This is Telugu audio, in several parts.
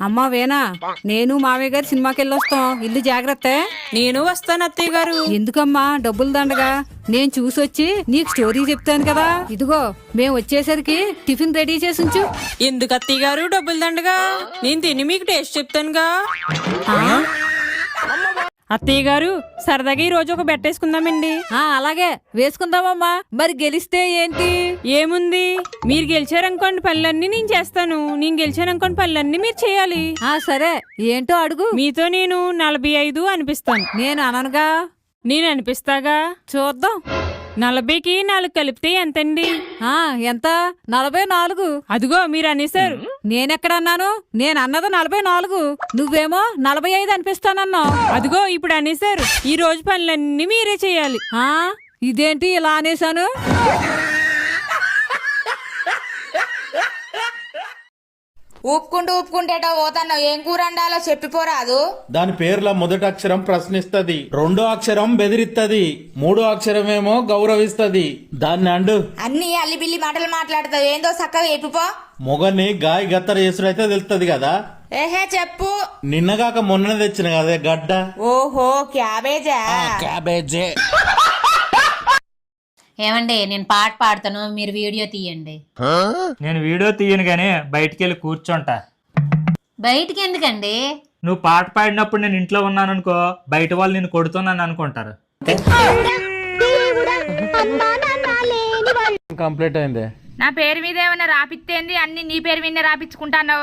అమ్మా వేనా నేను మావయ్య గారి సినిమాకి వెళ్ళొస్తాం ఇల్లు జాగ్రత్త. నేను వస్తాను అత్తయ్య గారు. ఎందుకమ్మా డబ్బులు దండగా? నేను చూసొచ్చి నీకు స్టోరీ చెప్తాను కదా. ఇదిగో మేము వచ్చేసరికి టిఫిన్ రెడీ చేసి ఉంచు ఎందుకు అత్తయ్య గారు డబ్బులు దండగా? నేను తిని మీకు టేస్ట్ చెప్తానుగా. అత్తయ్య గారు సరదాగా ఈ రోజు ఒక బెట్ వేసుకుందామండి. ఆ అలాగే. వేసుకుందామమ్మా. మరి గెలిస్తే ఏంటి? ఏముంది? మీరు గెలిచారనుకోండి పనులన్నీ నేను చేస్తాను. నేను గెలిచాననుకోండి పనులన్నీ మీరు చేయాలి. ఆ సరే. ఏంటో అడుగు. మీతో నేను నలభై ఐదు అనిపిస్తాను. నేను అననుగా. నేను అనిపిస్తాగా? చూద్దాం. నలభైకి నాలుగు కలిపితే ఎంతండి? ఆ ఎంత? నలభై నాలుగు. అదిగో మీరు అనేసారు నేనెక్కడన్నాను? నేను అన్నది నలభై నాలుగు. నువ్వేమో నలభై ఐదు అనిపిస్తానన్నావు. అదిగో ఇప్పుడు అనేసారు ఈ రోజు పనులన్నీ మీరే చేయాలి. ఆ? ఇదేంటి ఇలా అనేసాను ఊపుకుంటూ ఊపుకుంటేటో పోతున్నావు? ఏం కూర వండాలో చెప్పిపోరాదు. దాని పేర్ల మొదటి అక్షరం ప్రశ్నిస్తది రెండో అక్షరం బెదిరిస్తది మూడో అక్షరం ఏమో గౌరవిస్తది. దాన్ని అండు. అన్ని అల్లిబిల్లి మాటలు మాట్లాడతావు. ఏందో చక్కగా చెప్పిపో. మొగని గాయ గత్తర చేసుడైతే తెలుస్తుంది కదా? ఏహే చెప్పు. నిన్నగాక మొన్న తెచ్చిన కదా గడ్డ. ఓహో క్యాబేజా? క్యాబేజే. ఏమండి నేను పాట పాడతాను మీరు వీడియో తీయండి. నేను వీడియో తీయను గానీ బయటికి వెళ్ళి కూర్చుంటా. బయటికి ఎందుకండి నువ్వు పాట పాడినప్పుడు నేను ఇంట్లో ఉన్నాను అనుకో బయట వాళ్ళు నేను కొడుతున్నాను అనుకుంటారు. కంప్లీట్ అయింది. నా పేరు మీద ఏమైనా రాపిత్తేంది? అన్ని నీ పేరు మీదనే రాపించుకుంటాను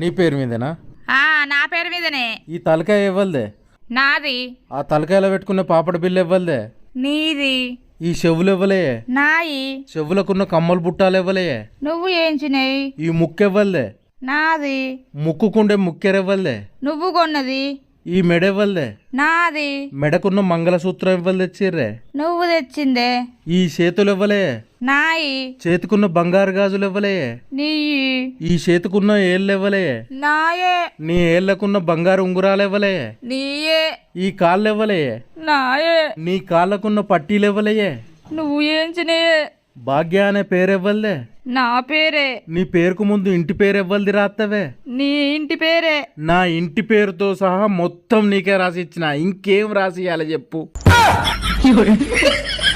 నీ పేరు మీదేనా? ఆ నా పేరు మీదనే. ఈ తలకాయ ఇవ్వలదే? నాది. ఆ తలకాయలో పెట్టుకునే పాపడ బిల్లు ఇవ్వలదే? నీది. ఈ చెవులు ఇవ్వలే నాయి. చెవులకున్న కమ్మలు బుట్టాలు ఇవ్వలే నువ్వు ఏంచినాయి ఈ ముక్కు ఇవ్వలే నాది. ముక్కుకుండే ముక్కెరివ్వలే నువ్వు కొన్నది. ఈ మెడ ఇవ్వలే నాది. మెడకున్న మంగళసూత్రం ఇవ్వలు తెచ్చిర్రే? నువ్వు తెచ్చిందే. ఈ చేతులు ఇవ్వలే నాయి. చేతికున్న బంగారు గాజులు ఇవ్వలే నీయి. ఈ చేతికున్న ఏళ్ళు ఇవ్వలే నాయే. నీ ఏళ్ళకున్న బంగారు ఉంగురాలు ఇవ్వలే నీయే. ఈ కాళ్ళు ఇవ్వలే నాయే. నీ కాళ్ళకున్న పట్టీలు ఇవ్వలే నువ్వు ఏంచినాయే? భాగ్య అనే పేరు ఇవ్వలే నా పేరే. నీ పేరుకు ముందు ఇంటి పేరు ఇవ్వలది రాత్తవే? నీ ఇంటి పేరే. నా ఇంటి పేరుతో సహా మొత్తం నీకే రాసి ఇచ్చిన ఇంకేం రాసి చెప్పు.